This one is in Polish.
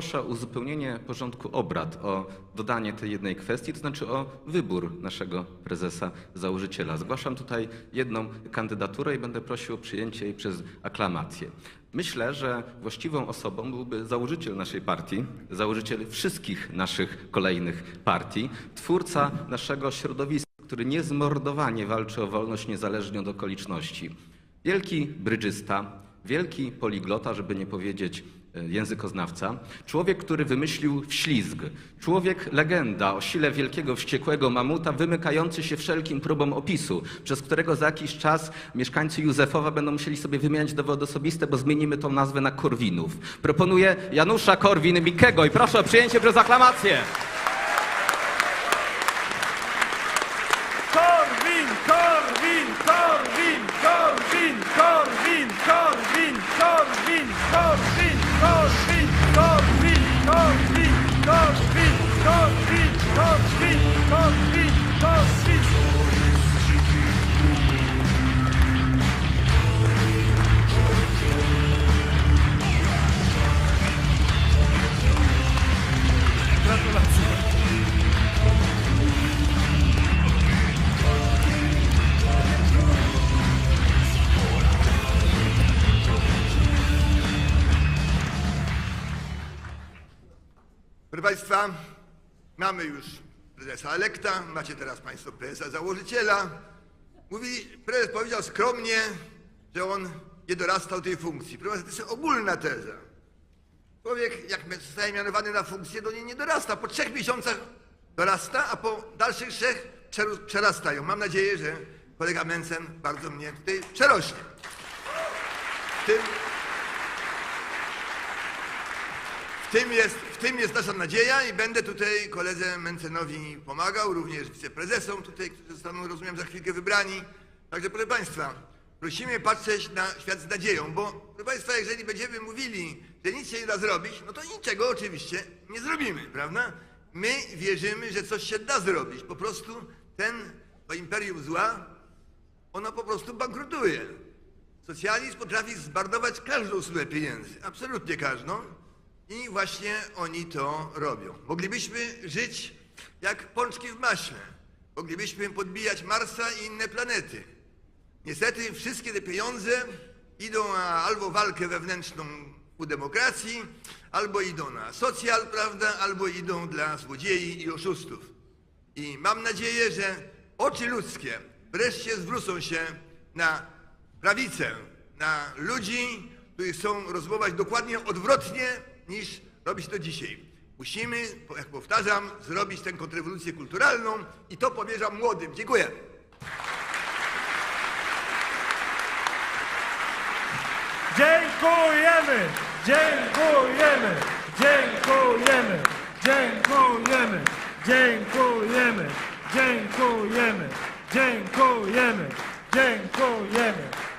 Proszę o uzupełnienie porządku obrad, o dodanie tej jednej kwestii, to znaczy o wybór naszego prezesa, założyciela. Zgłaszam tutaj jedną kandydaturę i będę prosił o przyjęcie jej przez aklamację. Myślę, że właściwą osobą byłby założyciel naszej partii, założyciel wszystkich naszych kolejnych partii, twórca naszego środowiska, który niezmordowanie walczy o wolność niezależnie od okoliczności. Wielki brydżysta, wielki poliglota, żeby nie powiedzieć językoznawca, człowiek, który wymyślił wślizg, człowiek legenda o sile wielkiego wściekłego mamuta, wymykający się wszelkim próbom opisu, przez którego za jakiś czas mieszkańcy Józefowa będą musieli sobie wymieniać dowody osobiste, bo zmienimy tą nazwę na Korwinów. Proponuję Janusza Korwin-Mikkego i proszę o przyjęcie przez aklamację. Gratulacje. Proszę Państwa, mamy już prezesa elekta, macie teraz Państwo prezesa założyciela. Mówi, prezes powiedział skromnie, że on nie dorastał tej funkcji. Proszę to jest ogólna teza. Człowiek, jak zostaje mianowany na funkcję, do niej nie dorasta. Po trzech miesiącach dorasta, a po dalszych trzech przerastają. Mam nadzieję, że kolega Mencen bardzo mnie tutaj przerośnie. W tym, W tym, jest, w tym jest nasza nadzieja i będę tutaj koledze Mencenowi pomagał, również wiceprezesom tutaj, którzy zostaną, rozumiem, za chwilkę wybrani. Także proszę Państwa, prosimy patrzeć na świat z nadzieją, bo proszę Państwa, jeżeli będziemy mówili, że nic się nie da zrobić, no to niczego oczywiście nie zrobimy, prawda? My wierzymy, że coś się da zrobić. Po prostu ten, to imperium zła, ono po prostu bankrutuje. Socjalizm potrafi zmarnować każdą sumę pieniędzy, absolutnie każdą. I właśnie oni to robią. Moglibyśmy żyć jak pączki w maśle. Moglibyśmy podbijać Marsa i inne planety. Niestety wszystkie te pieniądze idą na albo walkę wewnętrzną u demokracji, albo idą na socjal, prawda, albo idą dla złodziei i oszustów. I mam nadzieję, że oczy ludzkie wreszcie zwrócą się na prawicę, na ludzi, którzy chcą rozmawiać dokładnie odwrotnie niż robić to dzisiaj. Musimy, jak powtarzam, zrobić tę kontrrewolucję kulturalną i to powierzam młodym. Dziękuję. Dziękujemy! Dziękujemy! Dziękujemy! Dziękujemy! Dziękujemy! Dziękujemy! Dziękujemy! Dziękujemy!